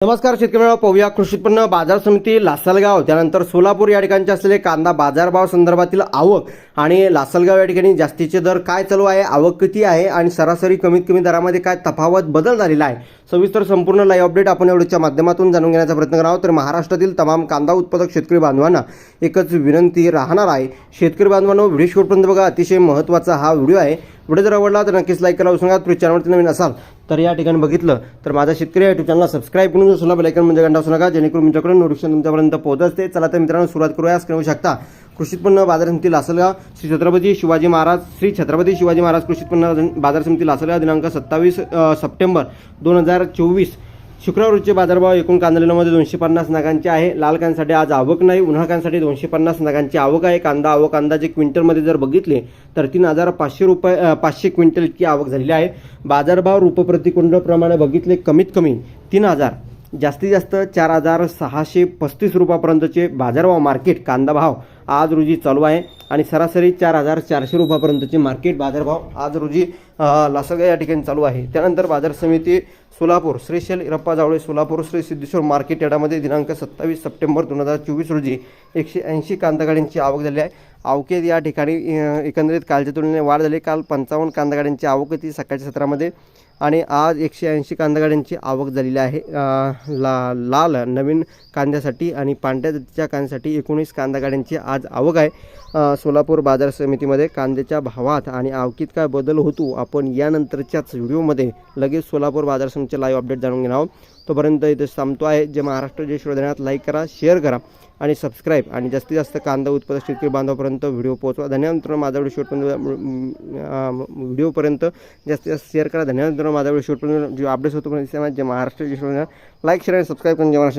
नमस्कार शेतकरी पाहूया कृषी उत्पन्न बाजार समिती लासलगाव. त्यानंतर सोलापूर या ठिकाणचे असलेले कांदा बाजारभाव संदर्भातील आवक आणि लासलगाव या ठिकाणी जास्तीचे दर काय चालू आहे? आवक किती आहे? आणि सरासरी कमीत कमी दरामध्ये काय तफावत बदल झालेला आहे? सविस्तर संपूर्ण लाईव्ह अपडेट आपण एवढ्याच्या माध्यमातून जाणून घेण्याचा प्रयत्न करावा. तर महाराष्ट्रातील तमाम कांदा उत्पादक शेतकरी बांधवांना एकच विनंती राहणार आहे. शेतकरी बांधवांनो व्हिडिओ शेवटपर्यंत बघा. अतिशय महत्त्वाचा हा व्हिडिओ आहे. व्हिडिओ जर आवडला तर नक्कीच लाईक करा. सांगा तुम्ही चॅनलवरती नवीन असाल तर या ठिकाणी बघितलं तर माझा शेतकरी युट्यूब चॅनलला सबस्क्राईब करून सुद्धा बेलायकन म्हणजे घंटा असू नका जेणेकरून तुमच्याकडून नोटिफिकेशन तुमच्यापर्यंत पोहोचते. चला तर मित्रांनो सुरुवात करूया. करू शकता कृषी उत्पन्न बाजार समिती लासलगाव. श्री छत्रपती शिवाजी महाराज श्री छत्रपती शिवाजी महाराज कृषी उत्पन्न बाजार समिती लासलगाव दिनांक सत्तावीस सप्टेंबर दोन हजार चोवीस. शुक्रवार रोजचे बाजारभाव एकूण कांदा दोनशे पन्नास नगांचे आहे. लाल कांद्यासाठी आज आवक नाही. उन्हाळ कांद्यासाठी दोनशे पन्नास नगांची आवक आहे. कांदा आवक अंदाजे क्विंटलमध्ये जर बघितले तर तीन हजार पाचशे रुपये पाचशे क्विंटल इतकी आवक झालेली आहे. बाजारभाव रुपप्रति बघितले कमीत कमी तीन हजार जास्तीत जास्त चार हजार सहाशे पस्तीस रुपयापर्यंतचे बाजारभाव मार्केट कांदा भाव आज रोजी चालू आहे आणि सरासरी चार हजार चारशे रुपयापर्यंतचे मार्केट बाजारभाव आज रोजी अ, लासलगाव या ठिकाणी चालू आहे. त्यानंतर बाजार समिती सोलापूर श्री शेल इरप्पा जावळे सोलापूर श्री सिद्धेश्वर मार्केट यार्डामध्ये दिनांक सत्तावीस सप्टेंबर दोन हजार चोवीस रोजी एकशे ऐंशी कांदागाड्यांची आवक झाली आहे. आवकेत या ठिकाणी एकंदरीत कालच्या तुलनेने वाढ झाली. काल पंचावन्न कांदागाड्यांची आवक होती सकाळच्या सत्रामध्ये आणि आज एकशे ऐंशी कांदागाड्यांची आवक झालेली आहे. ला लाल नवीन कांद्यासाठी आणि पांढऱ्या जातीच्या कांद्यासाठी एकोणीस कांदागाड्यांची आज आज आवक आहे. सोलापूर बाजार समितीमध्ये कांद्याच्या भावात आणि आवकीत काय बदल होतो आपण यानंतरच्याच व्हिडिओमध्ये लगेच सोलापूर बाजार समितीचे लाईव्ह अपडेट जाणून घेणार आहोत. तोपर्यंत इथे थांबतो आहे. जे महाराष्ट्र जे शोधण्यात लाईक करा शेअर करा आणि सबस्क्राईब आणि जास्तीत जास्त कांदा उत्पादक शेतकरी बांधवापर्यंत व्हिडिओ पोहोचवा. धन्यवाद मित्रांनो माझा व्हिडिओ शेवटपर्यंत व्हिडिओपर्यंत जास्तीत जास्त शेअर करा. धन्यवाद मित्रांनो माझा व्हिडिओ शेवटपर्यंत जे अपडेट्स होतो पण जे महाराष्ट्र जे शोधण्यात लाईक शेअर आणि सबस्क्राईब करून जेव्हा